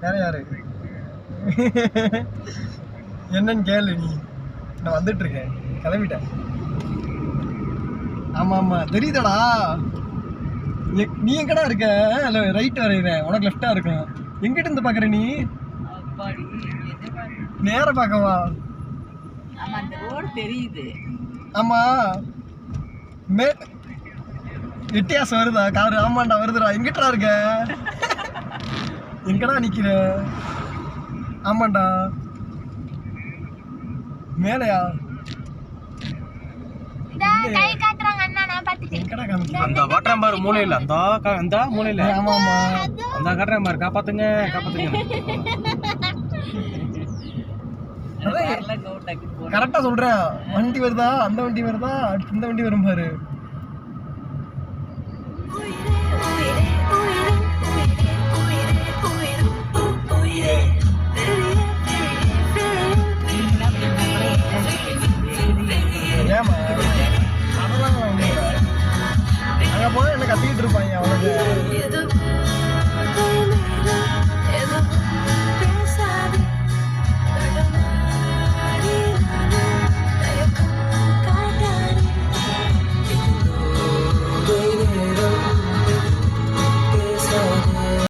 வேற யாரு? என்னன்னு கேளு நீ. நான் வந்துட்டு இருக்கேன் கிளம்பிட்டேன். ஆமா ஆமா. தெரியுதாடா. நீ எங்கடா இருக்க? இல்ல ரைட் வரைகிறேன் உனக்கு லெஃப்டா இருக்கும். எங்கிட்ட இருந்து பாக்குற நீ. நேர பார்க்கவா ஆமா அந்த ரோடு தெரியுது. ஆமா. மே எட்டியாசு வருதா? காரு ஆமாண்டா வருதுடா. எங்கிட்டடா இருக்க? எங்கடா நிக்கிற? ஆமாண்டா. மேலையா? கை காட்டுறாங்க அண்ணா நான் பாத்துட்டேன் எங்கடா காமிக்க அந்த காட்டுறேன் பாரு மூலையில. அந்த கா- அந்த மூலையில. ஆமா ஆமா. அந்த காட்டுறேன் பாரு காப்பாத்துங்க காப்பாத்துங்க. கரெக்டா சொல்றேன். வண்டி வருதா? அந்த வண்டி வருதா? இந்த வண்டி வரும் பாரு. கத்திட்டு இருப்பாங்க அவ்வளோ